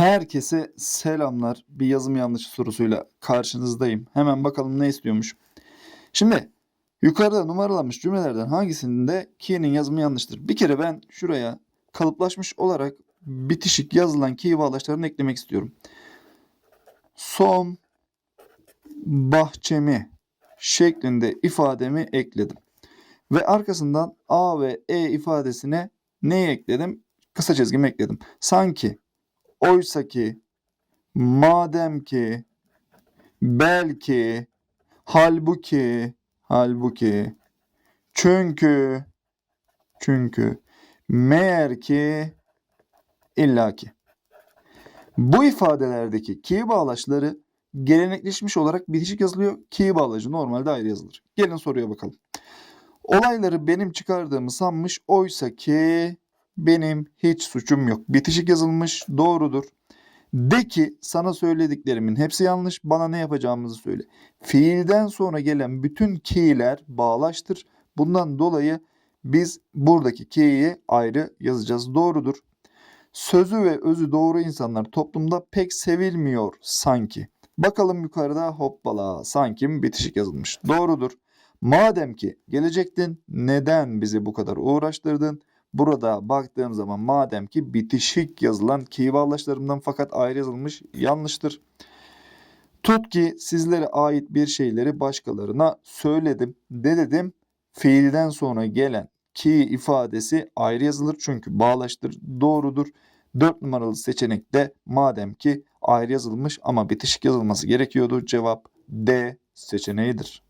Herkese selamlar. Bir yazım yanlışı sorusuyla karşınızdayım. Hemen bakalım ne istiyormuş. Şimdi yukarıda numaralanmış cümlelerden hangisinde ki'nin yazımı yanlıştır? Bir kere ben şuraya kalıplaşmış olarak bitişik yazılan ki bağlaçlarını eklemek istiyorum. Son bahçemi şeklinde ifademi ekledim. Ve arkasından A ve E ifadesine neyi ekledim? Kısa çizgimi ekledim. Sanki, oysa ki, madem ki, belki, halbuki, halbuki, çünkü, çünkü, meğer ki, illaki. Bu ifadelerdeki ki bağlaçları gelenekleşmiş olarak bitişik yazılıyor. Ki bağlacı normalde ayrı yazılır. Gelin soruya bakalım. Olayları benim çıkardığımı sanmış oysa ki benim hiç suçum yok. Bitişik yazılmış doğrudur. De ki sana söylediklerimin hepsi yanlış. Bana ne yapacağımızı söyle. Fiilden sonra gelen bütün ki'ler bağlaçtır. Bundan dolayı biz buradaki ki'yi ayrı yazacağız. Doğrudur. Sözü ve özü doğru insanlar toplumda pek sevilmiyor sanki. Bakalım yukarıda hoppala sanki bitişik yazılmış. Doğrudur. Madem ki gelecektin neden bizi bu kadar uğraştırdın? Burada baktığım zaman madem ki bitişik yazılan ki bağlaçlarımdan fakat ayrı yazılmış yanlıştır. Tut ki sizlere ait bir şeyleri başkalarına söyledim. De dedim fiilden sonra gelen ki ifadesi ayrı yazılır çünkü bağlaçtır doğrudur. 4 numaralı seçenekte madem ki ayrı yazılmış ama bitişik yazılması gerekiyordu cevap D seçeneğidir.